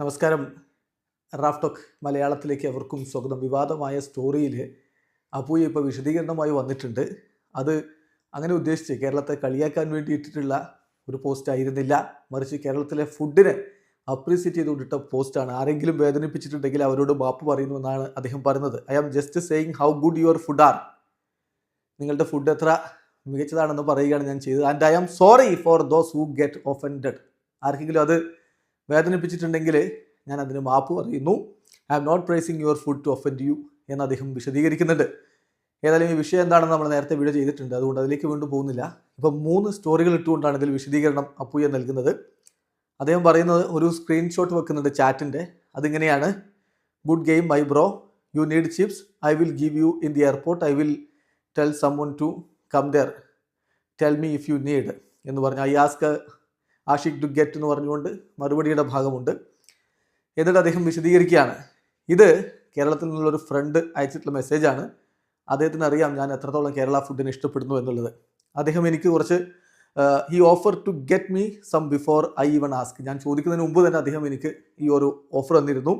നമസ്കാരം. റാഫ്ടോക്ക് മലയാളത്തിലേക്ക് അവർക്കും സ്വാഗതം. വിവാദമായ സ്റ്റോറിയിൽ അപ്പൂയ ഇപ്പോൾ വിശദീകരണമായി വന്നിട്ടുണ്ട്. അത് അങ്ങനെ ഉദ്ദേശിച്ച് കേരളത്തെ കളിയാക്കാൻ വേണ്ടി ഇട്ടിട്ടുള്ള ഒരു പോസ്റ്റ് ആയിരുന്നില്ല. മറിച്ച് കേരളത്തിലെ ഫുഡിനെ അപ്രീസിയേറ്റ് ചെയ്തുകൊണ്ടിട്ട പോസ്റ്റാണ്. ആരെങ്കിലും വേദനിപ്പിച്ചിട്ടുണ്ടെങ്കിൽ അവരോട് മാപ്പ് പറയുന്നുവെന്നാണ് അദ്ദേഹം പറയുന്നത് I am just saying how good your food are. നിങ്ങളുടെ ഫുഡ് എത്ര മികച്ചതാണെന്ന് പറയുകയാണ് ഞാൻ ചെയ്തത്. And I am sorry for those who get offend ആർക്കെങ്കിലും അത് വേദനിപ്പിച്ചിട്ടുണ്ടെങ്കിൽ ഞാൻ അതിന് മാപ്പ് പറയുന്നു. I am not praising your food to offend you എന്ന് അദ്ദേഹം വിശദീകരിക്കുന്നുണ്ട്. ഏതായാലും ഈ വിഷയം എന്താണെന്ന് നമ്മൾ നേരത്തെ വീഡിയോ ചെയ്തിട്ടുണ്ട്. അതുകൊണ്ട് അതിലേക്ക് വീണ്ടും പോകുന്നില്ല. ഇപ്പം മൂന്ന് സ്റ്റോറികൾ ഇട്ടുകൊണ്ടാണ് ഇതിൽ വിശദീകരണം അപ്പൂയ നൽകുന്നത്. അദ്ദേഹം പറയുന്നത് ഒരു സ്ക്രീൻഷോട്ട് വെക്കുന്നുണ്ട് ചാറ്റിന്റെ അതിങ്ങനെയാണ്. Good game my bro you need chips I will give you in the airport I will tell someone to come there tell me if you need എന്ന് പറഞ്ഞ്. I ask Ashiq to get എന്ന് പറഞ്ഞുകൊണ്ട് മറുപടിയുടെ ഭാഗമുണ്ട്. എന്നിട്ട് അദ്ദേഹം വിശദീകരിക്കുകയാണ്. ഇത് കേരളത്തിൽ നിന്നുള്ളൊരു ഫ്രണ്ട് അയച്ചിട്ടുള്ള മെസ്സേജാണ് അദ്ദേഹത്തിന് അറിയാം ഞാൻ എത്രത്തോളം കേരള ഫുഡിനെ ഇഷ്ടപ്പെടുന്നു എന്നുള്ളത്. അദ്ദേഹം എനിക്ക് കുറച്ച് he offer to get me some before I even ask ഞാൻ ചോദിക്കുന്നതിന് മുമ്പ് തന്നെ അദ്ദേഹം എനിക്ക് ഈ ഒരു ഓഫർ തന്നിരുന്നു.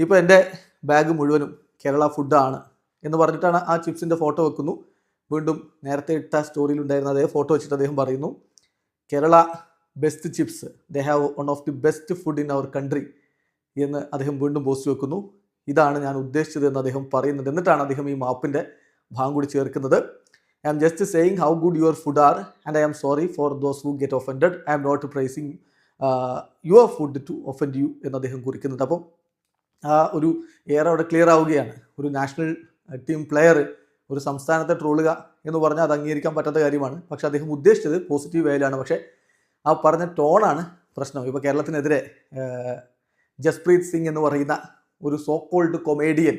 ഇപ്പോൾ എന്റെ ബാഗ് മുഴുവനും കേരള ഫുഡാണ് എന്ന് പറഞ്ഞിട്ടാണ് ആ ചിപ്സിന്റെ ഫോട്ടോ വെക്കുന്നു. വീണ്ടും നേരത്തെ ഇട്ട സ്റ്റോറിയിൽ ഉണ്ടായിരുന്ന അതേ ഫോട്ടോ വെച്ചിട്ട് അദ്ദേഹം പറയുന്നു. Kerala best chips they have one of the best food in our country എന്ന് അദ്ദേഹം വീണ്ടും പോസ്റ്റ് വെക്കുന്നു. ഇതാണ് ഞാൻ ഉദ്ദേശിച്ചത് എന്ന് അദ്ദേഹം പറയുന്നത്. എന്നിട്ടാണ് അദ്ദേഹം ഈ മാപ്പിന്റെ ഭാഗം കൂടി ചേർക്കുന്നത്. I am just saying how good your food are and I am sorry for those who get offended I am not praising your food to offend you എന്ന് അദ്ദേഹം കുറിക്കുന്നുണ്ട്. അപ്പം ആ ഒരു എയർ അവിടെ ക്ലിയർ ആവുകയാണ്. ഒരു നാഷണൽ ടീം പ്ലെയർ ഒരു സംസ്ഥാനത്തെ ട്രോളുക എന്ന് പറഞ്ഞാൽ അത് അംഗീകരിക്കാൻ പറ്റാത്ത കാര്യമാണ്. പക്ഷേ അദ്ദേഹം ഉദ്ദേശിച്ചത് പോസിറ്റീവ് വേയിലാണ് പക്ഷേ ആ പറഞ്ഞ ടോണാണ് പ്രശ്നം. ഇപ്പോൾ കേരളത്തിനെതിരെ ജസ്പ്രീത് സിംഗ് എന്ന് പറയുന്ന ഒരു സോ കോൾഡ് കൊമേഡിയൻ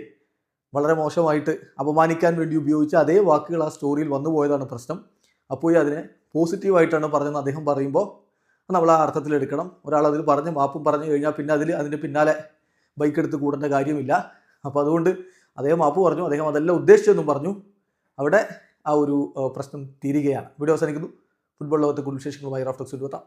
വളരെ മോശമായിട്ട് അപമാനിക്കാൻ വേണ്ടി ഉപയോഗിച്ച അതേ വാക്കുകൾ ആ സ്റ്റോറിയിൽ വന്നു പോയതാണ് പ്രശ്നം. അപ്പോൾ അതിനെ പോസിറ്റീവായിട്ടാണ് പറഞ്ഞതെന്ന് അദ്ദേഹം പറയുമ്പോൾ നമ്മൾ ആ അർത്ഥത്തിൽ എടുക്കണം. ഒരാൾ അതിൽ പറഞ്ഞ് മാപ്പും പറഞ്ഞു കഴിഞ്ഞാൽ പിന്നെ അതിൽ അതിന്റെ പിന്നാലെ ബൈക്ക് എടുത്ത് കൂടേണ്ട കാര്യമില്ല. അപ്പോൾ അതുകൊണ്ട് അദ്ദേഹം മാപ്പ് പറഞ്ഞു അദ്ദേഹം അതെല്ലാം ഉദ്ദേശിച്ചെന്നും പറഞ്ഞു. അവിടെ ആ ഒരു പ്രശ്നം തീരുകയാണ്. വീഡിയോ അവസാനിക്കുന്നു. ഫുട്ബോൾ ലോകത്തെ കുടുംബശേഷങ്ങളുമായി റാഫ്റ്റോക്സ് എത്താം